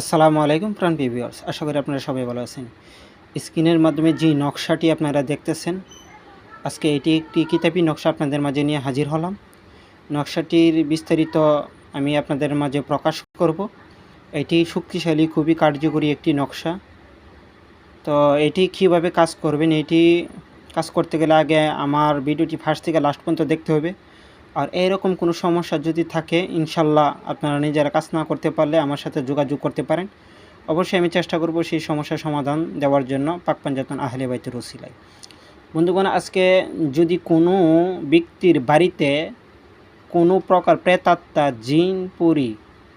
আসসালামু আলাইকুম প্রাণ ভিউয়ার্স আশা করি আপনারা সবাই ভালো আছেন। স্ক্রিনের মাধ্যমে যে নকশাটি আপনারা দেখতেছেন, আজকে এটি একটি কিতাবি নকশা আপনাদের মাঝে নিয়ে হাজির হলাম। নকশাটির বিস্তারিত আমি আপনাদের মাঝে প্রকাশ করব। এটি শক্তিশালী, খুবই কার্যকরী একটি নকশা। তো এটি কীভাবে কাজ করবেন, এটি কাজ করতে গেলে আগে আমার ভিডিওটি ফার্স্ট থেকে লাস্ট পর্যন্ত দেখতে হবে। আর এরকম কোনো সমস্যা যদি থাকে, ইনশাল্লাহ আপনারা নিজেরা কাজ না করতে পারলে আমার সাথে যোগাযোগ করতে পারেন। অবশ্যই আমি চেষ্টা করব সেই সমস্যার সমাধান দেওয়ার জন্য পাক পাঞ্জাতন আহলে বাইতের রসিলায় বন্ধুগণ, আজকে যদি কোনো ব্যক্তির বাড়িতে কোনো প্রকার প্রেতাত্মা, জিন, পুরি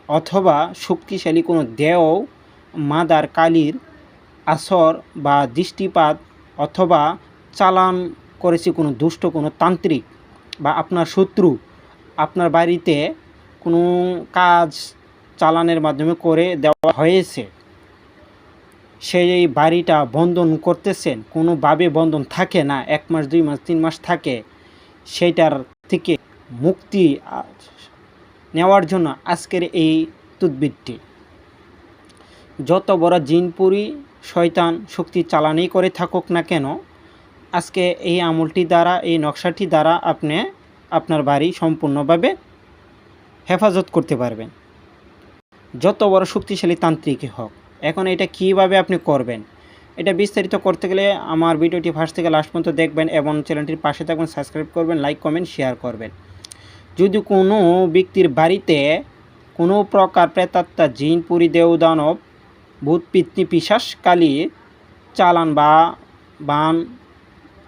অথবা শক্তিশালী কোনো দেও, মাদার, কালীর আসর বা দৃষ্টিপাত অথবা চালান করেছে কোনো দুষ্ট, কোনো তান্ত্রিক বা আপনার শত্রু আপনার বাড়িতে কোনো কাজ চালানের মাধ্যমে করে দেওয়া হয়েছে, সেই বাড়িটা বন্ধন করতেছেন, কোনোভাবে বন্ধন থাকে না, এক মাস, দুই মাস, তিন মাস থাকে, সেইটার থেকে মুক্তি নেওয়ার জন্য আজকের এই তুদ্বিরটি। যত বড় জিনপুরি শয়তান শক্তি চালানি করে থাকুক না কেন আজকে এই আমলটি দ্বারা, এই নকশাটি দ্বারা আপনি আপনার বাড়ি সম্পূর্ণভাবে হেফাজত করতে পারবেন। যত বড় শক্তিশালী তান্ত্রিকই হোক, এখন এটা কীভাবে আপনি করবেন? এটা বিস্তারিত করতে গেলে আমার ভিডিওটি ফার্স্ট থেকে লাস্ট পর্যন্ত দেখবেন এবং চ্যানেলটির পাশে থাকবেন, সাবস্ক্রাইব করবেন, লাইক, কমেন্ট, শেয়ার করবেন। যদি কোনো ব্যক্তির বাড়িতে কোনো প্রকার প্রেতাত্মা, জিন, পুরী দেও দানব, ভূত পিতনি পিশাস কালী চালান বা বান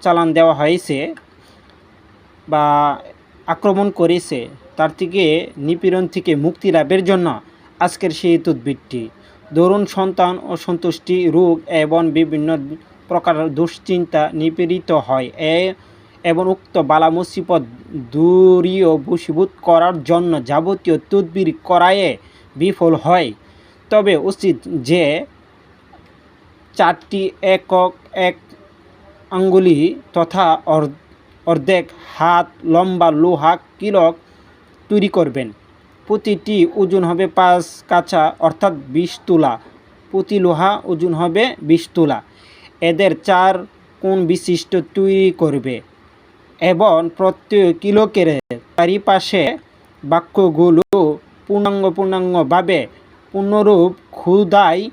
চালান দেওয়া হয়েছে বা আক্রমণ করেছে, তার থেকে নিপীড়ন থেকে মুক্তি লাভের জন্য আজকের সেই তদ্বিরটি দরুন সন্তান ও সন্তুষ্টি, রোগ এবং বিভিন্ন প্রকার দুশ্চিন্তা নিপীড়িত হয়। এ এবং উক্ত বালা মুসিবত দূরীয় বশীভূত করার জন্য যাবতীয় তদবির করায়ে বিফল হয়। তবে উচিত যে চারটি একক, এক আঙ্গুলি তথা অর- অর্ধেক হাত লম্বা লোহা কিলক তৈরি করবেন। প্রতিটি ওজন হবে পাঁচ কাছা অর্থাৎ বিশ তোলা। প্রতি লোহা ওজন হবে বিশ তোলা। এদের চার কোণ বিশিষ্ট তৈরি করবে এবং প্রত্যেক কিলোকের চারিপাশে বাক্যগুলো পূর্ণাঙ্গ, পূর্ণাঙ্গভাবে পূর্ণরূপ ক্ষুদাই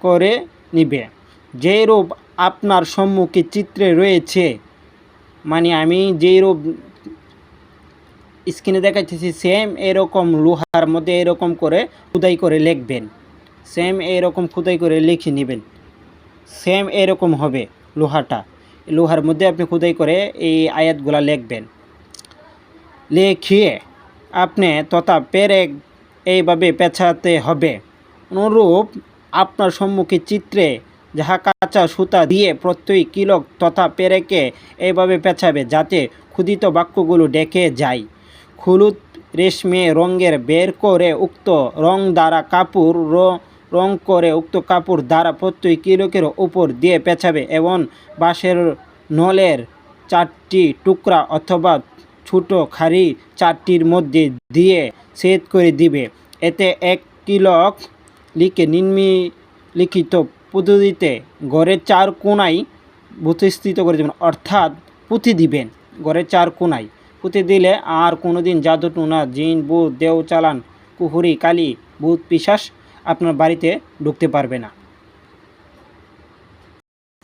করে নিবে। যে রূপ আপনার সম্মুখে চিত্রে রয়েছে। মানে আমি যেই রূপ স্ক্রিনে দেখাচ্ছি সেম এরকম লোহার মধ্যে এরকম করে খুদাই করে লিখবেন। সেম এরকম খুদাই করে লিখে নেবেন। সেম এরকম হবে লোহাটা। লোহার মধ্যে আপনি খুদাই করে এই আয়াতগুলা লিখবেন। লিখিয়ে আপনি তথা পেরেক এইভাবে পেঁচাতে হবে। অনুরূপ আপনার সম্মুখে চিত্রে যাহা কাঁচা সুতা দিয়ে প্রত্যেক কিলক তথা পেরেকে এইভাবে পেঁচাবে যাতে ক্ষুদিত বাক্যগুলো ডেকে যায়। হলুদ রেশমে রঙের বের করে উক্ত রং দ্বারা কাপড় র- রং করে উক্ত কাপড় দ্বারা প্রত্যেক কিলকের উপর দিয়ে পেঁচাবে এবং বাঁশের নলের চারটি টুকরা অথবা ছোট খাড়ি চারটির মধ্যে দিয়ে সেদ করে দিবে। এতে এক কিলক লিখে নিম্নলিখিত পদ্ধতিতে ঘরের চার কোনায় প্রতিষ্ঠিত করে দেবেন, অর্থাৎ পুঁথি দিবেন ঘরের চার কোনায়। পুঁথি দিলে আর কোনো দিন জাদু টুনা জিন বুধ দেও চালান কুহুরি, কালী বুধ পিশাস আপনার বাড়িতে ঢুকতে পারবে না।